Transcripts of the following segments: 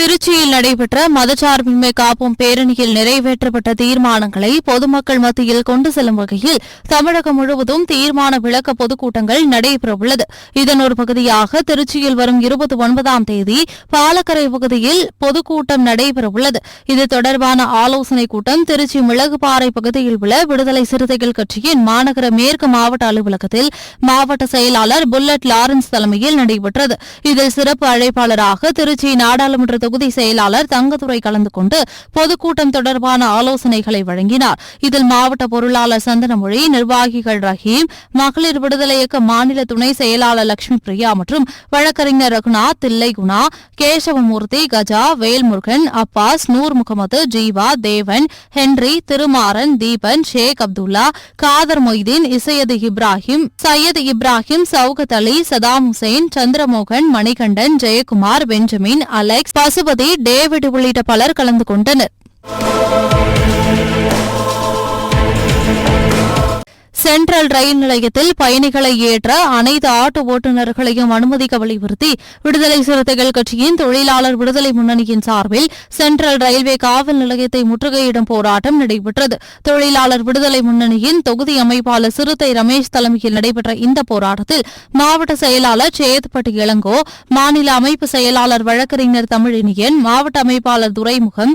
திருச்சியில் நடைபெற்ற மதச்சார்பின்மை காப்போம் பேரணியில் நிறைவேற்றப்பட்ட தீர்மானங்களை பொதுமக்கள் மத்தியில் கொண்டு செல்லும் வகையில் தமிழகம் முழுவதும் தீர்மான விளக்க பொதுக்கூட்டங்கள் நடைபெறவுள்ளது. இதன் ஒரு பகுதியாக திருச்சியில் வரும் இருபத்தி ஒன்பதாம் தேதி பாலக்கரை பகுதியில் பொதுக்கூட்டம் நடைபெறவுள்ளது. இது தொடர்பான ஆலோசனைக் கூட்டம் திருச்சி மிளகுபாறை பகுதியில் உள்ள விடுதலை சிறுத்தைகள் கட்சியின் மாநகர மேற்கு மாவட்ட அலுவலகத்தில் மாவட்ட செயலாளர் புல்லட் லாரன்ஸ் தலைமையில் நடைபெற்றது. இதில் சிறப்பு அழைப்பாளராக திருச்சி நாடாளுமன்ற தொகுதி செயலாளர் தங்கதுரை கலந்து கொண்டு பொதுக்கூட்டம் தொடர்பான ஆலோசனைகளை வழங்கினார். இதில் மாவட்ட பொருளாளர் சந்தனமொழி நிர்வாகிகள் ரஹீம் மகளிர் விடுதலை இயக்க மாநில துணை செயலாளர் லட்சுமி பிரியா மற்றும் வழக்கறிஞர் Raghunath Thillai Guna Kesavamoorthy Gaja Velmurugan Abbas Noor Mohammed Jeeva Devan Henry Thirumaran Deepan Sheikh Abdullah Kader Moideen இசையது Ibrahim Syed Ibrahim Shaukat Ali Saddam Hussain Chandramohan Manikandan Jayakumar Benjamin Alex Pasupathi David உள்ளிட்ட பலர் கலந்து கொண்டனர். சென்ட்ரல் ரயில் நிலையத்தில் பயணிகளை ஏற்ற அனைத்து ஆட்டோ ஓட்டுநர்களையும் அனுமதிக்க வலியுறுத்தி விடுதலை சிறுத்தைகள் கட்சியின் தொழிலாளர் விடுதலை முன்னணியின் சார்பில் சென்ட்ரல் ரயில்வே காவல் நிலையத்தை முற்றுகையிடும் போராட்டம் நடைபெற்றது. தொழிலாளர் விடுதலை முன்னணியின் தொகுதி அமைப்பாளர் சிறுத்தை ரமேஷ் தலைமையில் நடைபெற்ற இந்த போராட்டத்தில் மாவட்ட செயலாளர் சேத்பட்டு இளங்கோ மாநில அமைப்பு செயலாளர் வழக்கறிஞர் தமிழினியன் மாவட்ட அமைப்பாளர் துரைமுகம்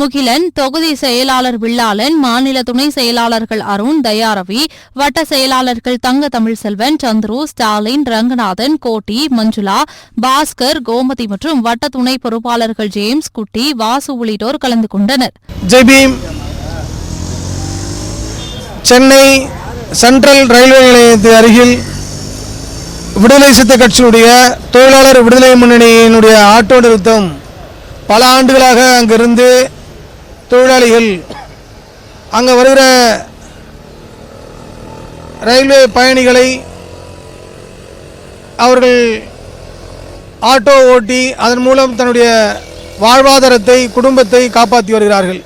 முகிலன் தொகுதி செயலாளர் வில்லாளன் மாநில துணை செயலாளர்கள் அருண் தயாரவி வட்ட செயலாளர்கள் தங்க தமிழ்செல்வன் சந்துரு ஸ்டாலின் ரங்கநாதன் கோட்டி மஞ்சுளா பாஸ்கர் கோமதி மற்றும் வட்ட துணை பொறுப்பாளர்கள் ஜேம்ஸ் குட்டி வாசு உள்ளிட்டோர் கலந்து கொண்டனர். சென்னை சென்ட்ரல் ரயில்வே நிலையத்தின் அருகில் விடுதலை சித்த கட்சியினுடைய தொழிலாளர் விடுதலை முன்னணியினுடைய ஆட்டோ நிறுத்தம் பல ஆண்டுகளாக அங்கிருந்து தொழிலாளிகள் அங்கே வருகிற ரயில்வே பயணிகளை அவர்கள் ஆட்டோ ஓட்டி அதன் மூலம் தன்னுடைய வாழ்வாதாரத்தை குடும்பத்தை காப்பாற்றி வருகிறார்கள்.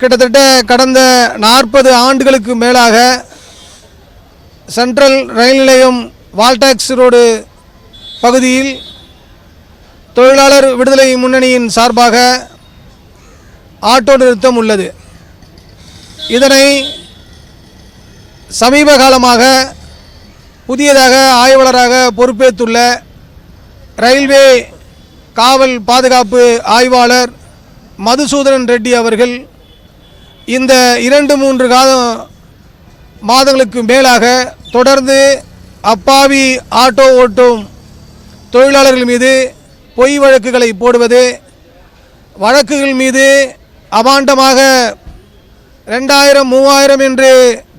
கிட்டத்தட்ட கடந்த நாற்பது ஆண்டுகளுக்கு மேலாக சென்ட்ரல் ரயில் நிலையம் வால்டாக்ஸ் ரோடு பகுதியில் தொழிலாளர் விடுதலை முன்னணியின் சார்பாக ஆட்டோ நிறுத்தம் உள்ளது. இதனை சமீப காலமாக புதியதாக ஆய்வாளராக பொறுப்பேற்றுள்ள ரயில்வே காவல் பாதுகாப்பு ஆய்வாளர் மதுசூதனன் ரெட்டி அவர்கள் இந்த இரண்டு மூன்று காலம் மாதங்களுக்கு மேலாக தொடர்ந்து அப்பாவி ஆட்டோ ஓட்டும் தொழிலாளர்கள் மீது பொய் வழக்குகளை போடுவது வழக்குகள் மீது அபாண்டமாக ரெண்டாயிரம் மூவாயிரம் என்று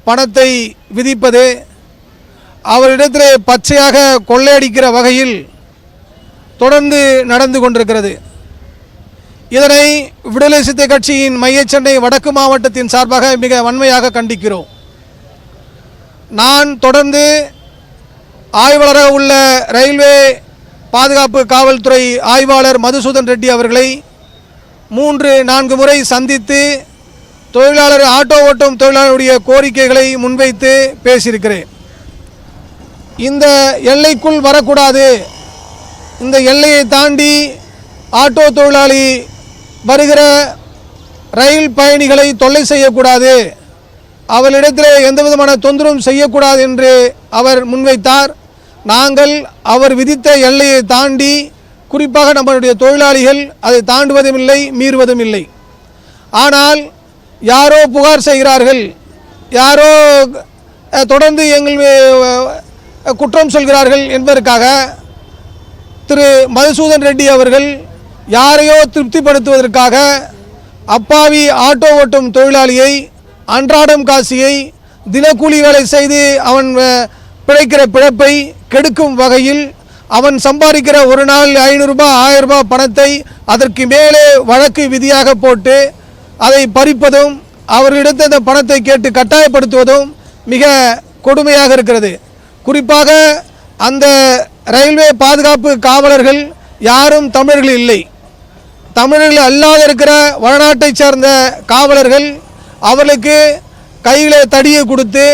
பணத்தை விதிப்பது அவரிடத்தில் பச்சையாக கொள்ளையடிக்கிற வகையில் தொடர்ந்து நடந்து கொண்டிருக்கிறது. இதனை விடுதலை சித்தை கட்சியின் மையச்சென்னை வடக்கு மாவட்டத்தின் சார்பாக மிக வன்மையாக கண்டிக்கிறோம். நான் தொடர்ந்து ஆய்வாளராக உள்ள ரயில்வே பாதுகாப்பு காவல்துறை ஆய்வாளர் மதுசூதன் ரெட்டி அவர்களை மூன்று நான்கு முறை சந்தித்து தொழிலாளர் ஆட்டோ ஓட்டும் தொழிலாளருடைய கோரிக்கைகளை முன்வைத்து பேசியிருக்கிறேன். இந்த எல்லைக்குள் வரக்கூடாது. இந்த எல்லையை தாண்டி ஆட்டோ தொழிலாளி வருகிற ரயில் பயணிகளை தொல்லை செய்யக்கூடாது. அவளிடத்தில் எந்த விதமான தொந்தரவும் செய்யக்கூடாது என்று அவர் முன்வைத்தார். நாங்கள் அவர் விதித்த எல்லையை தாண்டி குறிப்பாக நம்மளுடைய தொழிலாளிகள் அதை தாண்டுவதும் இல்லை மீறுவதும் இல்லை. ஆனால் யாரோ புகார் செய்கிறார்கள் யாரோ தொடர்ந்து எங்கள் குற்றம் சொல்கிறார்கள் என்பதற்காக திரு மதுசூதன் ரெட்டி அவர்கள் யாரையோ திருப்திப்படுத்துவதற்காக அப்பாவி ஆட்டோ ஓட்டும் தொழிலாளியை அன்றாடம் காசியை தினக்கூலி வேலை செய்து அவன் பிழைக்கிற பிழைப்பை கெடுக்கும் வகையில் அவன் சம்பாதிக்கிற ஒரு நாள் ஐநூறுரூபா ஆயிரம் ரூபாய் பணத்தை அதற்கு மேலே வழக்கு விதியாக போட்டு அதை பறிப்பதும் அவர்களிடத்தை அந்த பணத்தை கேட்டு கட்டாயப்படுத்துவதும் மிக கொடுமையாக இருக்கிறது. குறிப்பாக அந்த ரயில்வே பாதுகாப்பு காவலர்கள் யாரும் தமிழர்கள் இல்லை. தமிழர்கள் அல்லாத இருக்கிற வடநாட்டை சேர்ந்த காவலர்கள் அவர்களுக்கு கையில் தடியை கொடுத்து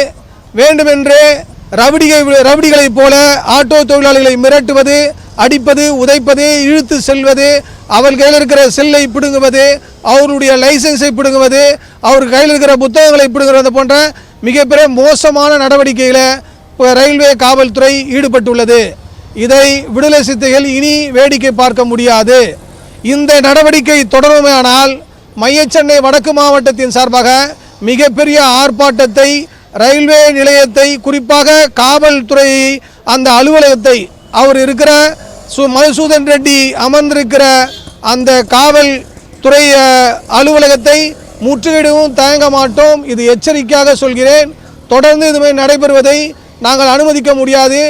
வேண்டுமென்றே ரவுடிகை ரவுடிகளைப் போல ஆட்டோ தொழிலாளிகளை மிரட்டுவது அடிப்பது உதைப்பது இழுத்து செல்வது அவர் கையில் இருக்கிற செல்லை பிடுங்குவது அவருடைய லைசன்ஸை பிடுங்குவது அவர் கையில் இருக்கிற புத்தகங்களை பிடுங்குவது போன்ற மிகப்பெரிய மோசமான நடவடிக்கைகளை இப்போ ரயில்வே காவல்துறை ஈடுபட்டுள்ளது. இதை விடுதலை சித்தைகள் இனி வேடிக்கை பார்க்க முடியாது. இந்த நடவடிக்கை தொடருமானால் மையச்சென்னை வடக்கு மாவட்டத்தின் சார்பாக மிகப்பெரிய ஆர்ப்பாட்டத்தை ரயில்வே நிலையத்தை குறிப்பாக காவல்துறை அந்த அலுவலகத்தை அவர் இருக்கிற சு மதுசூதன் ரெட்டி அமர்ந்திருக்கிற அந்த காவல் துறை அலுவலகத்தை முற்றுகையிடவும் தயங்க மாட்டோம். இது எச்சரிக்கையாக சொல்கிறேன். தொடர்ந்து இதுமாதிரி நடைபெறுவதை நாங்கள் அனுமதிக்க முடியாது.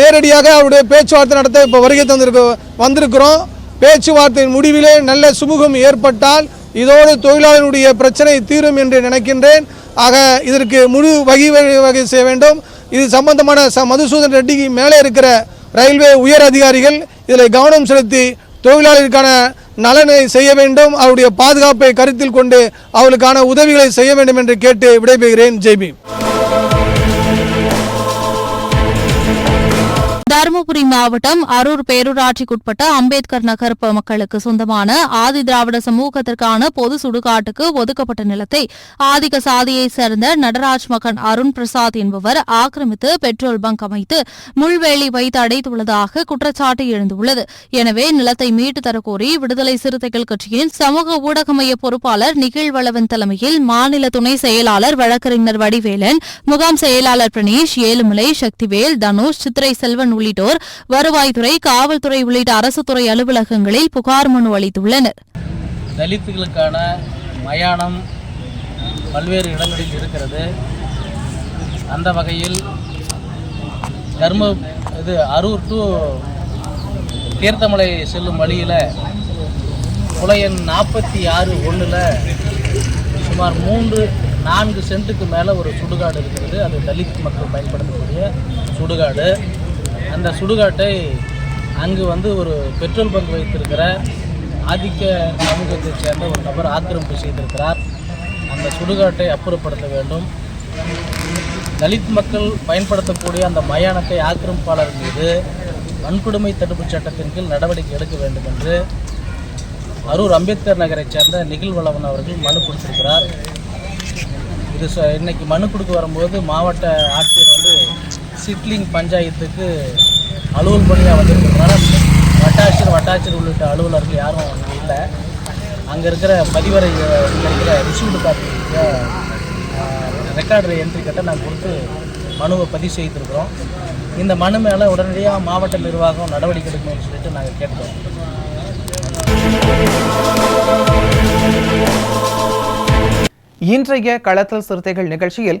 நேரடியாக அவருடைய பேச்சுவார்த்தை நடத்த இப்போ வருகை தந்திருக்க வந்திருக்கிறோம். பேச்சுவார்த்தையின் முடிவிலே நல்ல சுமூகம் ஏற்பட்டால் இதோடு தொழிலாளர்களுடைய பிரச்சனை தீரும் என்று நினைக்கின்றேன். ஆக இதற்கு முழு வகை வகை வகை செய்ய வேண்டும். இது சம்பந்தமான ச மதுசூதன் ரெட்டிக்கு மேலே இருக்கிற ரயில்வே உயர் அதிகாரிகள் இதில் கவனம் செலுத்தி தொழிலாளர்களுக்கான நலனை செய்ய வேண்டும். அவருடைய பாதுகாப்பை கருத்தில் கொண்டு அவர்களுக்கான உதவிகளை செய்ய வேண்டும் என்று கேட்டு விடைபெறுகிறேன். ஜெய்பி தருமபுரி மாவட்டம் அரூர் பேரூராட்சிக்குட்பட்ட அம்பேத்கர் நகர் மக்களுக்கு சொந்தமான ஆதி திராவிட சமூகத்திற்கான பொது சுடுகாட்டுக்கு ஒதுக்கப்பட்ட நிலத்தை ஆதிக்க சாதியைச் சேர்ந்த நடராஜ் மகன் அருண் பிரசாத் என்பவர் ஆக்கிரமித்து பெட்ரோல் பங்க் அமைத்து முள்வேலி வைத்து அடைத்துள்ளதாக குற்றச்சாட்டு எழுந்துள்ளது. எனவே நிலத்தை மீட்டு தரக்கோரி விடுதலை சிறுத்தைகள் கட்சியின் சமூக ஊடக மைய பொறுப்பாளர் நிகிழ்வளவன் தலைமையில் மாநில துணை செயலாளர் வழக்கறிஞர் வடிவேலன் முகாம் செயலாளர் பிரணேஷ் ஏழுமலை சக்திவேல் தனுஷ் சித்திரை செல்வன் உள்ளிட்டோர் வருவாய்த்துறை காவல்துறை உள்ளிட்ட அரசு துறை அலுவலகங்களில் புகார் மனு அளித்துள்ளனர். தலித்துகளுக்கான மயானம் பல்வேறு இடங்களில் இருக்கிறது. அந்த வகையில் தர்ம இது அரூர் டு தீர்த்தமலை செல்லும் வழியில் புலையன் நாற்பத்தி ஆறு ஒன்றில் சுமார் மூன்று நான்கு சென்ட்டுக்கு மேலே ஒரு சுடுகாடு இருக்கிறது. அது தலித் மக்கள் பயன்படுத்தக்கூடிய சுடுகாடு. அந்த சுடுகாட்டை அங்கு வந்து ஒரு பெட்ரோல் பங்க் வைத்திருக்கிற ஆதிக்க சமூகத்தைச் சேர்ந்த ஒரு நபர் ஆக்கிரமிப்பு செய்திருக்கிறார். அந்த சுடுகாட்டை அப்புறப்படுத்த வேண்டும். தலித் மக்கள் பயன்படுத்தக்கூடிய அந்த மயானத்தை ஆக்கிரமிப்பாளர் மீது வன்கொடுமை தடுப்புச் சட்டத்தின் கீழ் நடவடிக்கை எடுக்க வேண்டும் என்று அரூர் அம்பேத்கர் நகரைச் சேர்ந்த நிகிழ்வளவன் அவர்கள் மனு கொடுத்திருக்கிறார். இது ச- இன்னைக்கு மனு கொடுக்க வரும்போது மாவட்ட ஆட்சியர் வந்து சிட்லிங் பஞ்சாயத்துக்கு அலுவல் பணியாக வந்திருக்கிறதுனால வட்டாட்சியர் வட்டாட்சியர் உள்ளிட்ட அலுவலர்கள் யாரும் அங்கே இல்லை. அங்கே இருக்கிற பதிவறை இருக்கிற ரிசீவ்டு காப்பி ரெக்கார்டு என்ட்ரி கட்ட நாங்கள் கொடுத்து மனுவை பதிவு செய்திருக்கிறோம். இந்த மனு மேலே உடனடியாக மாவட்ட நிர்வாகம் நடவடிக்கை எடுக்கணும்னு சொல்லிட்டு நாங்கள் கேட்டோம் இன்றைய களத்தல் சிறுத்தைகள் நிகழ்ச்சியில்